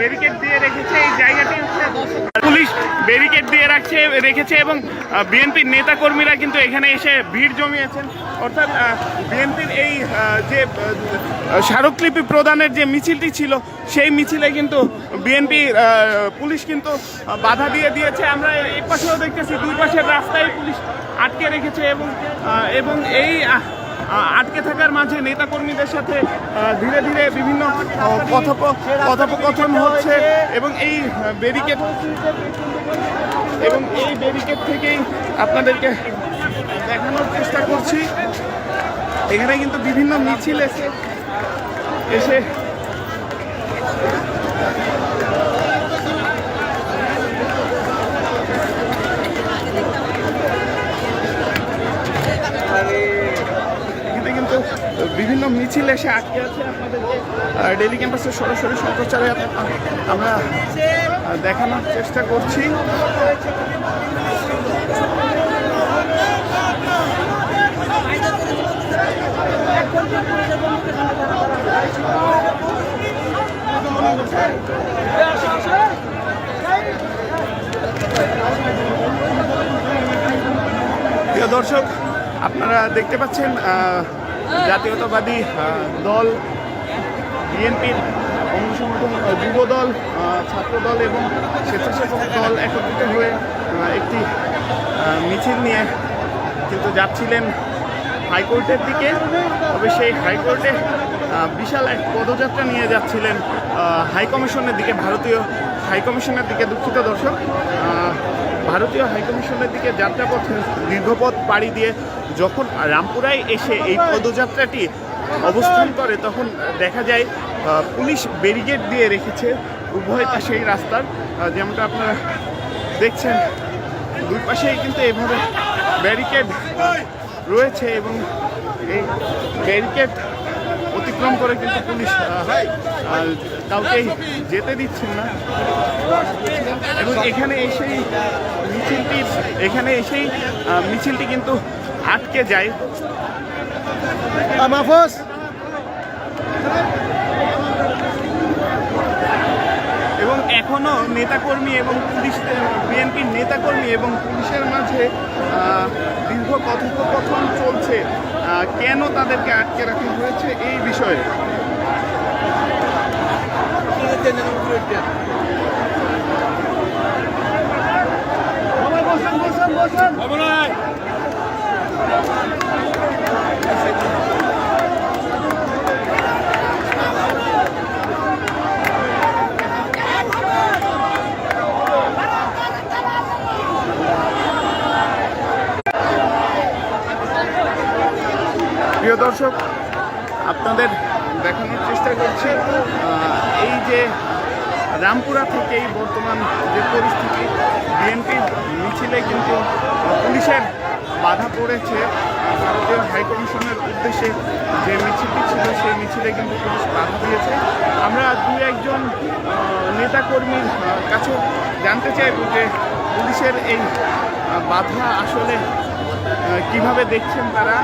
Barricade দিয়ে রেখেছে এই জায়গাটি। পুলিশ ব্যারিকেড দিয়ে রাখছে, রেখেছে এবং বিএনপির নেতা কর্মীরা কিন্তু এখানে এসে ভিড় জমিয়েছেন। অর্থাৎ বিএনপির এই যে স্মারকলিপি প্রদানের যে মিছিলটি ছিল, সেই মিছিলে কিন্তু বিএনপি পুলিশ কিন্তু বাধা দিয়ে দিয়েছে। আমরা এই পাশেও দেখতেছি দুই পাশের রাস্তায় পুলিশ আটকে রেখেছে এবং এবং এই আটকে থাকার মাঝে নেতাকর্মীদের সাথে ধীরে ধীরে বিভিন্ন কথোপকথন হচ্ছে এবং এই ব্যারিকেড এবং এই ব্যারিকেড থেকেই আপনাদেরকে দেখানোর চেষ্টা করছি। এখানে কিন্তু বিভিন্ন মিছিল এসে এসে বিভিন্ন মিছিল এসে আটকে আছে আপনাদেরকে ডেলি ক্যাম্পাসের সরাসরি সম্প্রচারে আমরা দেখানোর চেষ্টা করছি। দর্শক, আপনারা দেখতে পাচ্ছেন জাতীয়তাবাদী দল বিএনপির অঙ্গ সংগঠন যুব দল ছাত্র দল এবং স্বেচ্ছাসেবক দল একত্রিত হয়ে একটি মিছিল নিয়ে কিন্তু যাচ্ছিলেন হাইকোর্টের দিকে। তবে সেই হাইকোর্টে বিশাল এক পদযাত্রা নিয়ে যাচ্ছিলেন হাইকমিশনের দিকে, ভারতীয় হাইকমিশনের দিকে দুঃখিত দর্শক। ভারতীয় হাইকমিশনের দিকে যাত্রাপথে দীর্ঘপথ পাড়ি দিয়ে যখন রামপুরায় এসে এই পদযাত্রাটি অবস্থান করে, তখন দেখা যায় পুলিশ ব্যারিকেড দিয়ে রেখেছে উভয় পাশেই রাস্তার। যেমনটা আপনারা দেখছেন, দুই পাশেই কিন্তু এভাবে ব্যারিকেড রয়েছে এবং এই ব্যারিকেড অতিক্রম করে কিন্তু পুলিশ কাউকেই যেতে দিচ্ছেন না। এবং এখানে এসেই মিছিলটি এখানে এসেই মিছিলটি কিন্তু আটকে যায়। মাহফুজ। এবং এখনও নেতাকর্মী এবং পুলিশ বিএনপির নেতাকর্মী এবং পুলিশের মাঝে দীর্ঘ কথোপকথন চলছে। কেন তাদেরকে আটকে রাখা হয়েছে এই বিষয়ে? প্রিয় দর্শক আপনাদের দেখানোর চেষ্টা করছি এই যে রামপুরা থেকেই বর্তমান যে পরিস্থিতি বিএনপির মিছিলে কিন্তু পুলিশের বাধা পড়েছে। ভারতীয় হাইকমিশনের উদ্দেশ্যে যে মিছিলটি ছিল সেই মিছিলে কিন্তু পুলিশ বাধা দিয়েছে। আমরা দু একজন নেতাকর্মীর আহ, কাছে জানতে চাইব যে পুলিশের এই বাধা আসলে কীভাবে দেখছেন তারা?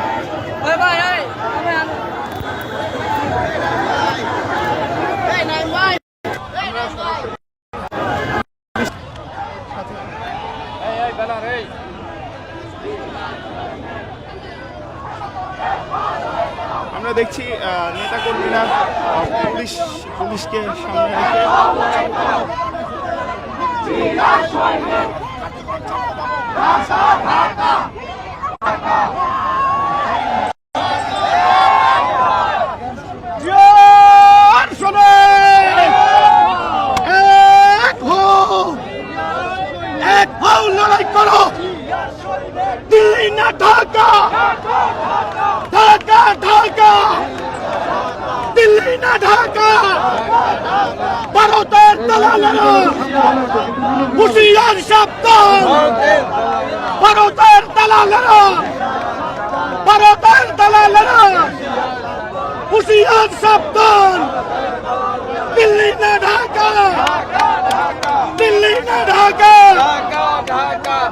লড়াই করো। দিল্লি না ঢাকা। ঢাকা ঢাকা। দিল্লি না ঢাকা। দালালেরা হুশিয়ার সাবধান ভারতের দালালেরা ভারতের দালালেরা হুশিয়ার সাবধান দিল্লি না ঢাকা দিল্লি না ঢাকা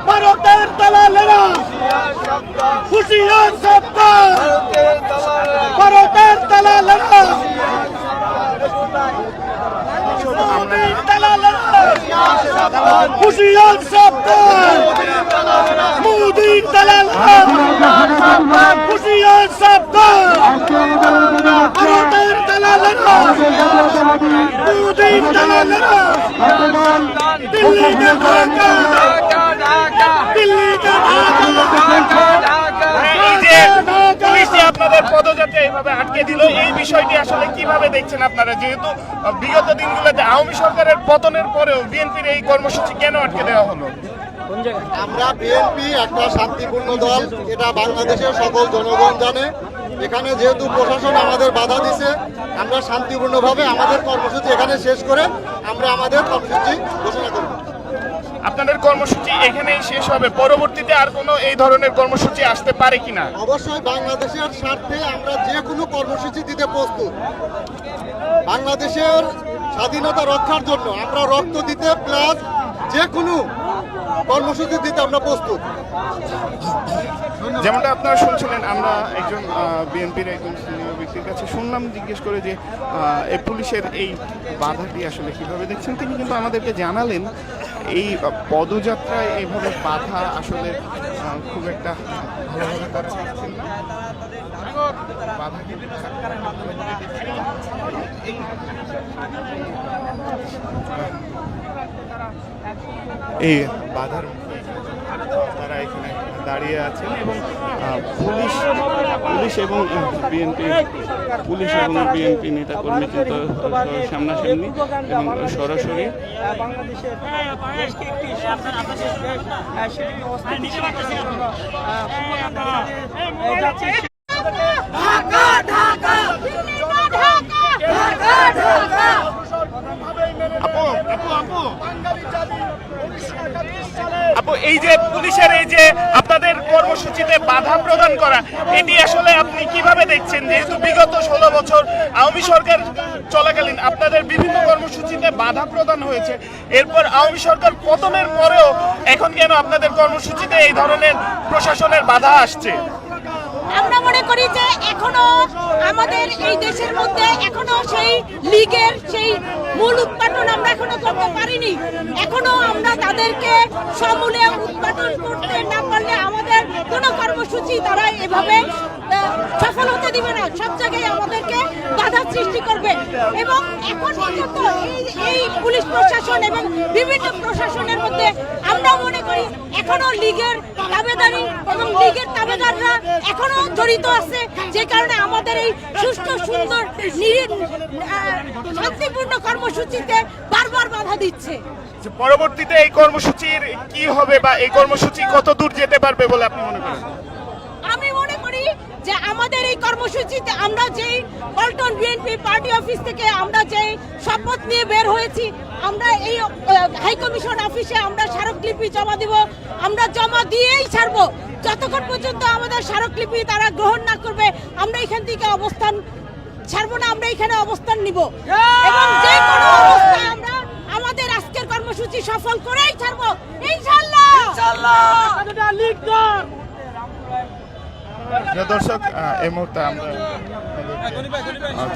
ভারতের দালালেরা হুশিয়ার সাবধান ভারতের দালালেরা হুশিয়ার সাবধান। মোদির দালাল হুশিয়ার সাবধান। ভারতের দালালরা। মোদির দালালরা। দিল্লিতে ঢাকা দিল্লিতে ঢাকা এই যে পুলিশ আপনাদের পদযাত্রা এইভাবে আটকে দিল। এই বিষয়টি আসলে কীভাবে দেখছেন আপনারা? যেহেতু বিগত দিনগুলোতে আওয়ামী সরকারের পতনের পরেও বিএনপির এই কর্মসূচি কেন আটকে দেওয়া হলো? আমরা বিএনপি একটা শান্তিপূর্ণ দল। এটা বাংলাদেশের সকল জনগণ জানে। এখানে যেহেতু প্রশাসন আমাদের বাধা দিছে, আমরা শান্তিপূর্ণভাবে আমাদের কর্মসূচি এখানে শেষ করে আমরা আমাদের কর্মসূচি ঘোষণা করব। আপনাদের কর্মসূচি এখানেই শেষ হবে। পরবর্তীতে আর কোনো এই ধরনের কর্মসূচি আসতে পারে কিনা? অবশ্যই বাংলাদেশের স্বার্থে আমরা যে কোনো কর্মসূচি দিতে প্রস্তুত। বাংলাদেশের স্বাধীনতা রক্ষার জন্য আমরা রক্ত দিতে, প্লাস যে কোনো কর্মসূচি দিতে আমরা প্রস্তুত। যেমনটা আপনারা শুনছিলেন, আমরা একজন বিএনপির একজন সিনিয়র ব্যক্তির কাছে শুনলাম, জিজ্ঞেস করে যে পুলিশের এই বাধাটি আসলে কীভাবে দেখছেন? তিনি কিন্তু আমাদেরকে জানালেন, এই পদযাত্রায় এইভাবে বাধা আসলে খুব একটা ভালোভাবে বাধার তারা এখানে দাঁড়িয়ে আছেন এবং পুলিশ পুলিশ এবং বিএনপি, পুলিশ এবং বিএনপি নেতাকর্মী কিন্তু সামনাসামনি এবং সরাসরি বাংলাদেশের বেশ কয়েকটি আপনার আপনাদের সেটি অবস্থা নিচে রাখতেছি যাচ্ছে ঢাকা ঢাকা ঢাকা ঢাকা ঢাকা আপু আপু আপু। আপু এই যে পুলিশের এই যে আপনাদের কর্মসূচিতে বাধা প্রদান করা এটি আসলে আপনি কীভাবে দেখছেন? যেহেতু বিগত ষোলো বছর আওয়ামী সরকার চলাকালীন আপনাদের বিভিন্ন কর্মসূচিতে বাধা প্রদান হয়েছে। এরপর আওয়ামী সরকার পতনের পরেও এখন কেন আপনাদের কর্মসূচিতে এই ধরনের প্রশাসনের বাধা আসছে? আমরা মনে করি যে এখনও আমাদের এই দেশের মধ্যে এখনও সেই লীগের সেই মূল উৎপাদন আমরা এখনও করতে পারিনি। এখনও আমরা তাদেরকে সমূলে উৎপাদন করতে না পারলে আমাদের কোনো কর্মসূচি তারা এভাবে সফল হতে দিবে না। সব জায়গায় আমাদেরকে বাধা সৃষ্টি করবে। এবং এখন পর্যন্ত এই পুলিশ প্রশাসন এবং বিভিন্ন প্রশাসনের মধ্যে আমরা মনে করি এখনও লীগের দাবেদারি এবং লীগের দাবেদাররা এখনও জড়িত আছে, যে কারণে আমাদের এই সুষ্ঠু সুন্দর শান্তিপূর্ণ কর্মসূচিতে বারবার বাধা দিচ্ছে। পরবর্তীতে এই কর্মসূচির কি হবে বা এই কর্মসূচি কত দূর যেতে পারবে বলে আপনি মনে করেন? যে আমাদের এই কর্মসূচিতে আমরা যেই পল্টন বিএনপি পার্টি অফিস থেকে আমরা যে শপথ নিয়ে বের হয়েছি আমরা এই হাইকমিশন অফিসে আমরা স্মারকলিপি জমা দিব আমরা জমা দিয়েই ছাড়বো। যতক্ষণ পর্যন্ত আমাদের স্মারকলিপি তারা গ্রহণ না করবে আমরা এখান থেকে অবস্থান ছাড়বো না আমরা এখানে অবস্থান নিব। এবং যে কোনো অবস্থায় আমরা আমাদের আজকের কর্মসূচি সফল করেই ছাড়বো। ইনশাল্লাহ দর্শক এই মুহূর্তে আমরা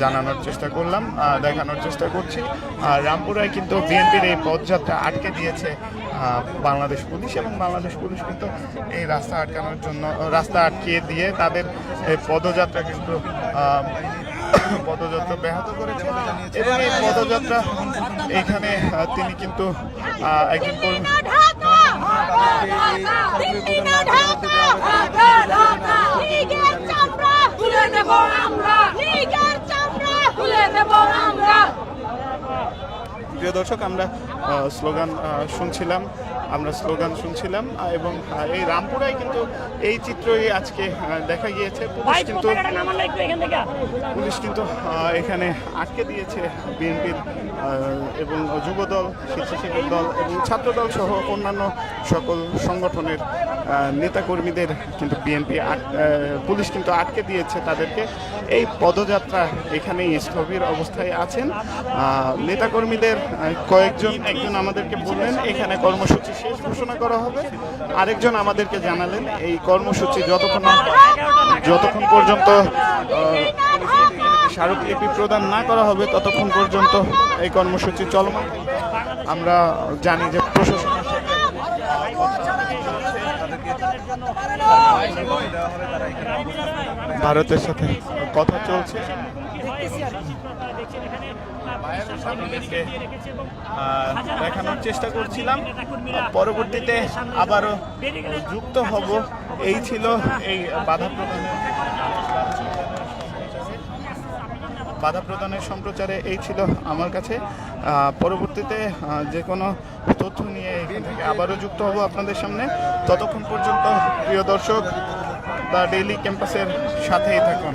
জানানোর চেষ্টা করলাম দেখানোর চেষ্টা করছি। আর রামপুরায় কিন্তু বিএনপির এই পদযাত্রা আটকে দিয়েছে বাংলাদেশ পুলিশ এবং বাংলাদেশ পুলিশ কিন্তু এই রাস্তা আটকানোর জন্য, রাস্তা আটকিয়ে দিয়ে তাদের এই পদযাত্রা কিন্তু পদযাত্রা ব্যাহত করেছে। এবং এই পদযাত্রা, এখানে তিনি কিন্তু একজন কর্মী দিল্লি না ঢাকা ঢাকা ঢাকা। লীগের চামড়া খুলে দেব আমরা। লীগের চামড়া খুলে দেব আমরা। প্রিয় দর্শক আমরা স্লোগান শুনছিলাম। আমরা স্লোগান শুনছিলাম এবং এই রামপুরায় কিন্তু এই চিত্রই আজকে দেখা গিয়েছে। পুলিশ কিন্তু পুলিশ কিন্তু এখানে আটকে দিয়েছে বিএনপির এবং যুবদল স্বেচ্ছাসেবক দল এবং ছাত্রদল সহ অন্যান্য সকল সংগঠনের নেতাকর্মীদের কিন্তু বিএনপি পুলিশ কিন্তু আটকে দিয়েছে তাদেরকে। এই পদযাত্রা এখানেই স্থবির অবস্থায় আছেন। নেতাকর্মীদের কয়েকজন একজন আমাদেরকে বললেন এখানে কর্মসূচি শেষ ঘোষণা করা হবে। আরেকজন আমাদেরকে জানালেন, এই কর্মসূচি যতক্ষণ যতক্ষণ পর্যন্ত স্মারকলিপি প্রদান না করা হবে, ততক্ষণ পর্যন্ত এই কর্মসূচি চলমান। আমরা জানি যে প্রশাসন ভারতের সাথে কথা চলছে। দেখানোর চেষ্টা করছিলাম। পরবর্তীতে আবারও যুক্ত হব। এই ছিল এই বাধা প্রদানের বাধা প্রদানের সম্প্রচারে এই ছিল আমার কাছে। পরবর্তীতে যে কোনো তথ্য নিয়ে আবারও যুক্ত হব আপনাদের সামনে। ততক্ষণ পর্যন্ত প্রিয় দর্শক, দ্য ডেইলি ক্যাম্পাসের সাথেই থাকুন।